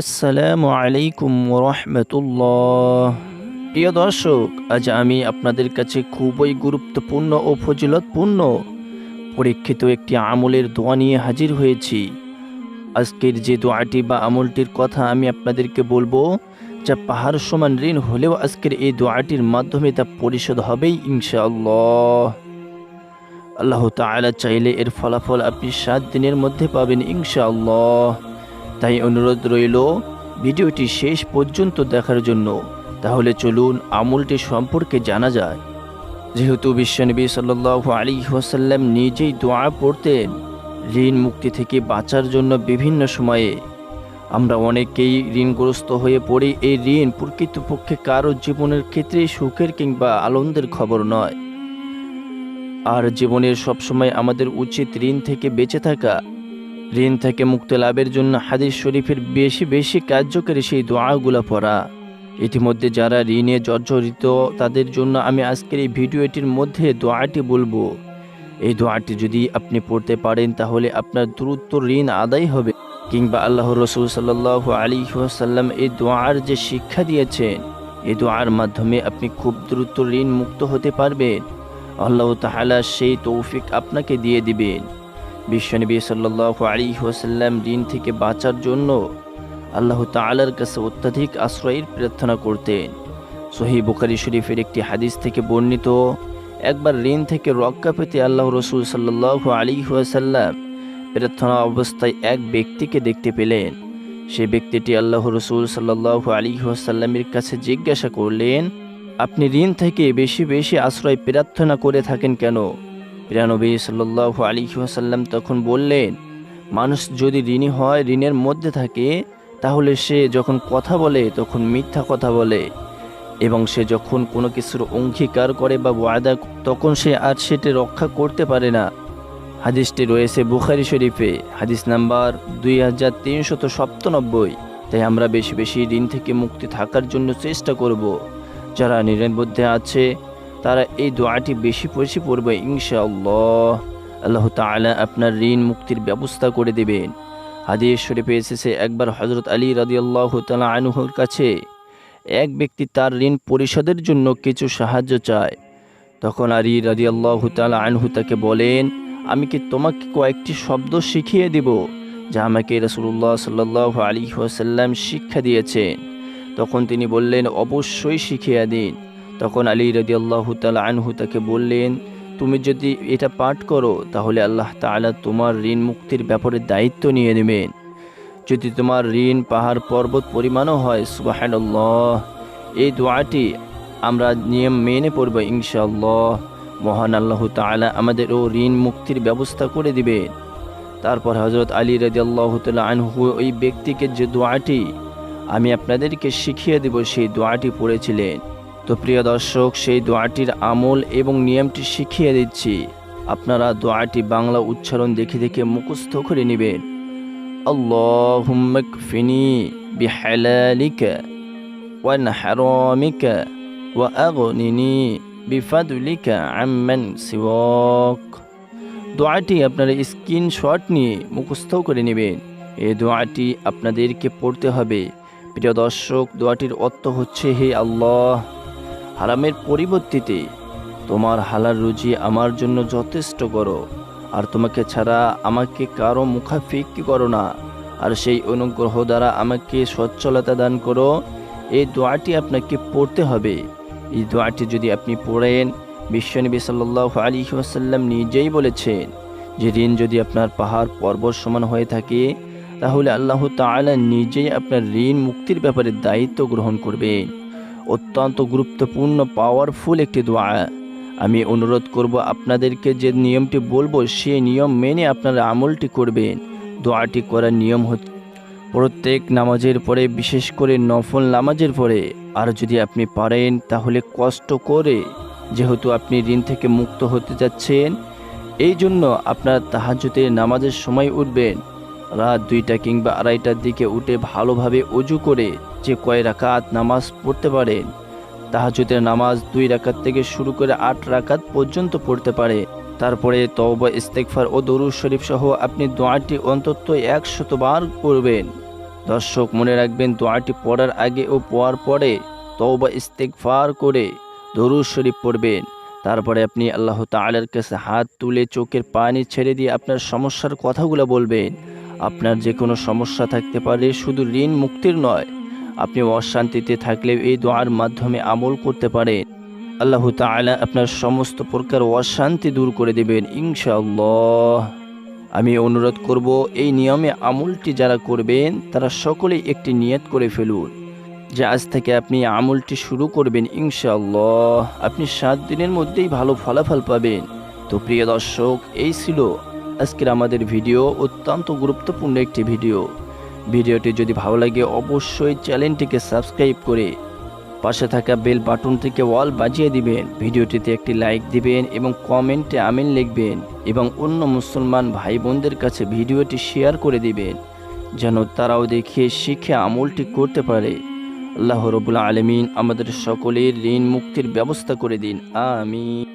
আসসালামু আলাইকুম রহমতুল্লাহ প্রিয় দর্শক, আজ আমি আপনাদের কাছে খুবই গুরুত্বপূর্ণ ও ফজিলতপূর্ণ পরীক্ষিত একটি আমলের দোয়া নিয়ে হাজির হয়েছি। আজকের যে দোয়াটি বা আমলটির কথা আমি আপনাদেরকে বলব, যা পাহাড় সমান ঋণ হলেও আজকের এই দোয়াটির মাধ্যমে তা পরিশোধ হবেই ইনশাআল্লাহ। আল্লাহ তাআলা চাইলে এর ফলাফল আপনি সাত দিনের মধ্যে পাবেন ইনশাআল্লাহ। তাই অনুরোধ রইল, ভিডিওটি শেষ পর্যন্ত দেখার জন্য। তাহলে চলুন আমলটি সম্পর্কে জানা যায়। যেহেতু বিশ্বনবী সাল্লাহ আলী ওয়াসাল্লাম নিজেই দোয়া পড়তেন, ঋণ মুক্তি থেকে বাঁচার জন্য বিভিন্ন সময়ে। আমরা অনেকেই ঋণগ্রস্ত হয়ে পড়ি এই ঋণ প্রকৃতপক্ষে কারও জীবনের ক্ষেত্রে সুখের কিংবা আনন্দের খবর নয়। আর জীবনের সবসময় আমাদের উচিত ঋণ থেকে বেঁচে থাকা ঋণ থেকে মুক্তি লাভের জন্য হাদিস শরীফের বেশি বেশি কার্যকারী সেই দোয়াগুলো পড়া। ইতিমধ্যে যারা ঋণে জর্জরিত, তাদের জন্য আমি আজকের এই ভিডিওটির মধ্যে দোয়াটি বলব। এই দোয়াটি যদি আপনি পড়তে পারেন, তাহলে আপনার দ্রুত ঋণ আদায় হবে। কিংবা আল্লাহ রসুল সাল্লাহ আলী সাল্লাম এই দোয়ার যে শিক্ষা দিয়েছেন, এই দোয়ার মাধ্যমে আপনি খুব দ্রুত ঋণ মুক্ত হতে পারবেন। আল্লাহ তাহালা সেই তৌফিক আপনাকে দিয়ে দিবেন। বিশ্বনবী সাল্লাহ আলী ওসাল্লাম ঋণ থেকে বাঁচার জন্য আল্লাহ তালার কাছে অত্যাধিক আশ্রয়ের প্রার্থনা করতেন। সহি বুখারি শরীফের একটি হাদিস থেকে বর্ণিত, একবার ঋণ থেকে রক্ষা পেতে আল্লাহ রসুল সাল্লাহ আলী ওয়াসাল্লাম প্রার্থনা অবস্থায় এক ব্যক্তিকে দেখতে পেলেন। সে ব্যক্তিটি আল্লাহ রসুল সাল্লাহ আলী ওয়াসাল্লামের কাছে জিজ্ঞাসা করলেন, আপনি ঋণ থেকে বেশি বেশি আশ্রয় প্রার্থনা করে থাকেন কেন? প্রিয়ানবী সাল্লাহ আলী ওয়াসাল্লাম তখন বললেন, মানুষ যদি ঋণী হয়, ঋণের মধ্যে থাকে, তাহলে সে যখন কথা বলে, তখন মিথ্যা কথা বলে। এবং সে যখন কোনো কিছুর অঙ্গীকার করে বা ওয়াদা, তখন সে আর সেটি রক্ষা করতে পারে না। হাদিসটি রয়েছে বুখারি শরীফে, হাদিস নাম্বার দুই হাজার তিনশত সপ্তানব্বই। তাই আমরা বেশি বেশি ঋণ থেকে মুক্তি থাকার জন্য চেষ্টা করব। যারা ঋণের মধ্যে আছে তারা এই দোয়াটি বেশি বেশি পড়বে, ইনশাআল্লাহ। আল্লাহ তাআলা আপনার ঋণ মুক্তির ব্যবস্থা করে দেবেন। হাদিস শরীফে এসেছে, একবার হজরত আলী রাদিয়াল্লাহ তালা আনুহর কাছে এক ব্যক্তি তার ঋণ পরিশোধের জন্য কিছু সাহায্য চায়। তখন আলী রাদিয়াল্লাহ তালা আনহু তাকে বলেন, আমি কি তোমাকে কয়েকটি শব্দ শিখিয়ে দিব যা আমাকে রসুল্লাহ সাল্লাহ আলী ওয়াসাল্লাম শিক্ষা দিয়েছেন? তখন তিনি বললেন, অবশ্যই শিখিয়ে দিন। তখন আলী রাদিয়াল্লাহ তালা আনহু তাকে বললেন, তুমি যদি এটা পাঠ করো, তাহলে আল্লাহ তাআলা তোমার ঋণ মুক্তির ব্যাপারে দায়িত্ব নিয়ে নেবেন। যদি তোমার ঋণ পাহাড় পর্বত পরিমাণও হয় সুবাহান্লাহ এই দোয়াটি আমরা নিয়ম মেনে পড়ব ইনশাল্লাহ মহান আল্লাহ তাআলা আমাদের ও ঋণ মুক্তির ব্যবস্থা করে দিবেন। তারপর হজরত আলী রাজিয়াল্লাহ তাল্লাহ আনহু ওই ব্যক্তিকে যে দোয়াটি আমি আপনাদেরকে শিখিয়ে দেব, সেই দোয়াটি পড়েছিলেন। তো প্রিয় দর্শক, সেই দোয়াটির আমল এবং নিয়মটি শিখিয়ে দিচ্ছি। আপনারা দোয়াটি বাংলা উচ্চারণ দেখে দেখে মুখস্থ করে নেবেন। আগনিনি বিফাদুলিকা আম্মান সিওয়াক। দোয়াটি আপনারা স্ক্রিনশট নিয়ে মুখস্থ করে নেবেন। এই দোয়াটি আপনাদেরকে পড়তে হবে। প্রিয় দর্শক, দোয়াটির অর্থ হচ্ছে, হে আল্লাহ হারামের পরিবর্তিতে তোমার হালার রুজি আমার জন্য যথেষ্ট করো, আর তোমাকে ছাড়া আমাকে কারও মুখাফিক করো না। আর সেই অনুগ্রহ দ্বারা আমাকে সচ্ছলতা দান করো, এই দোয়াটি আপনাকে পড়তে হবে। এই দোয়াটি যদি আপনি পড়েন বিশ্বনবী সাল্লাহ আলী ওয়াসাল্লাম নিজেই বলেছেন, যে ঋণ যদি আপনার পাহাড় পর্বত সমান হয়ে থাকে, তাহলে আল্লাহ তাআলা নিজেই আপনার ঋণ মুক্তির ব্যাপারে দায়িত্ব গ্রহণ করবেন। অত্যন্ত গুরুত্বপূর্ণ পাওয়ারফুল একটি দোয়া। আমি অনুরোধ করব আপনাদেরকে যে নিয়মটি বলব, সেই নিয়ম মেনে আপনারা আমলটি করবেন। দোয়াটি করার নিয়ম হচ্ছে প্রত্যেক নামাজের পরে, বিশেষ করে নফল নামাজের পরে। আর যদি আপনি পারেন, তাহলে কষ্ট করে, যেহেতু আপনি ঋণ থেকে মুক্ত হতে যাচ্ছেন, এই জন্য আপনার তাহাজ্জুদের নামাজের সময় উঠবেন। রাত দুইটা কিংবা আড়াইটার দিকে উঠে ভালোভাবে অজু করে যে কয় রাকাত নামাজ পড়তে পারেন তাহাজুদের নামাজ দুই রাকাত থেকে শুরু করে আট রাকাত পর্যন্ত পড়তে পারে। তারপরে তওবা ইস্তেকফার ও দরুদ শরীফ সহ আপনি দোয়াটি অন্তত একশতবার করবেন দর্শক, মনে রাখবেন দোয়াটি পড়ার আগে ও পড়ার পরে তওবা, ইস্তেগফার করে দরুদ শরীফ পড়বেন। তারপরে আপনি আল্লাহ তাআলার কাছে হাত তুলে চোখের পানি ছেড়ে দিয়ে আপনার সমস্যার কথাগুলো বলবেন। আপনার যে কোনো সমস্যা থাকতে পারে শুধু ঋণ, মুক্তির নয় আপনি অশান্তিতে থাকলে এই দোয়ার মাধ্যমে আমল করতে পারেন। আল্লাহ তাআলা আপনার সমস্ত প্রকার অশান্তি দূর করে দেবেন, ইনশাআল্লাহ। আমি অনুরোধ করব, এই নিয়মে আমলটি যারা করবেন, তারা সকলেই একটি নিয়ত করে ফেলুন যে আজ থেকে আপনি আমলটি শুরু করবেন, ইনশাআল্লাহ। আপনি সাত দিনের মধ্যেই ভালো ফলাফল পাবেন। তো প্রিয় দর্শক, এই ছিল আজকের আমাদের ভিডিও, অত্যন্ত গুরুত্বপূর্ণ একটি ভিডিও। ভিডিওটি যদি ভালো লাগে, অবশ্যই চ্যানেলটিকে সাবস্ক্রাইব করে পাশে থাকা বেল বাটনটিকে ওয়াল বাজিয়ে দিবেন। ভিডিওটিতে একটি লাইক দিবেন এবং কমেন্টে আমিন লিখবেন এবং অন্য মুসলমান ভাই বোনদের কাছে ভিডিওটি শেয়ার করে দিবেন, যেন তারাও দেখে শিখে আমলটি করতে পারে। আল্লাহ রবুল্লা আলমিন আমাদের সকলের ঋণ মুক্তির ব্যবস্থা করে দিন। আমিন।